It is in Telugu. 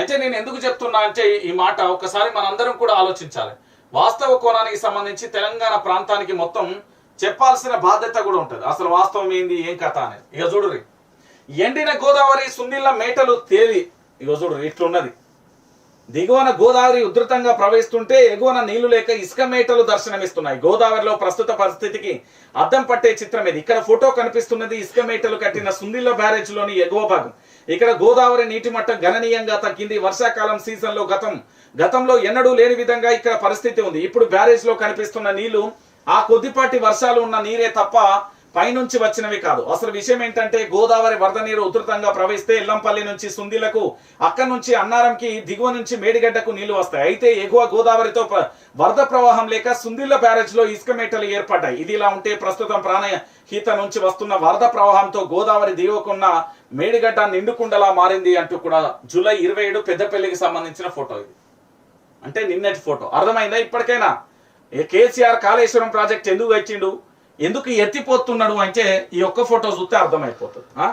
అయితే నేను ఎందుకు చెప్తున్నా అంటే ఈ మాట ఒకసారి మనందరం కూడా ఆలోచించాలి. వాస్తవ కోణానికి సంబంధించి తెలంగాణ ప్రాంతానికి మొత్తం చెప్పాల్సిన బాధ్యత కూడా ఉంటుంది. అసలు వాస్తవం ఏంది ఏం కథ అనేది. ఇక చూడురి ఎండిన గోదావరి సున్నిళ్ళ మేటలు తేలి ఇక చూడు ఇట్లున్నది. దిగువన గోదావరి ఉధృతంగా ప్రవహిస్తుంటే ఎగువన నీళ్ళు లేక ఇసుక మేటలు దర్శనమిస్తున్నాయి. గోదావరిలో ప్రస్తుత పరిస్థితికి అద్దం పట్టే చిత్రం ఇది. ఇక్కడ ఫోటో కనిపిస్తున్నది ఇసుక మేటలు కట్టిన సుందిల్ల బ్యారేజ్లోని ఎగువ భాగం. ఇక్కడ గోదావరి నీటి మట్టం గణనీయంగా తగ్గింది. వర్షాకాలం సీజన్లో గతం. గతంలో ఎన్నడూ లేని విధంగా ఇక్కడ పరిస్థితి ఉంది. ఇప్పుడు బ్యారేజ్లో కనిపిస్తున్న నీళ్ళు ఆ కొద్దిపాటి వర్షాలు ఉన్న నీరే తప్ప పైనుంచి వచ్చినవి కాదు. అసలు విషయం ఏంటంటే గోదావరి వరద నీరు ఉధృతంగా ప్రవహిస్తే ఎల్లంపల్లి నుంచి సుందిలకు అక్కడి నుంచి అన్నారంకి దిగువ నుంచి మేడిగడ్డకు నీళ్ళు వస్తాయి. అయితే ఎగువ గోదావరితో వరద ప్రవాహం లేక సుందిల్ల బ్యారేజ్లో ఇసుక మేటలు ఏర్పడ్డాయి. ఇది ఇలా ఉంటే ప్రస్తుతం ప్రాణహిత నుంచి వస్తున్న వరద ప్రవాహంతో గోదావరి దిగువకున్న మేడిగడ్డ నిండుకుండలా మారింది అంటూ కూడా జూలై ఇరవై ఏడు పెద్దపల్లికి సంబంధించిన ఫోటో ఇది. అంటే నిన్నటి ఫోటో. అర్థమైందా ఇప్పటికైనా? కేసీఆర్ కాళేశ్వరం ప్రాజెక్ట్ ఎందుకు వచ్చిండు ఎందుకు ఎత్తిపోతున్నాడు అంటే ఈ ఒక్క ఫోటో చూస్తే అర్థమైపోతుంది ఆ?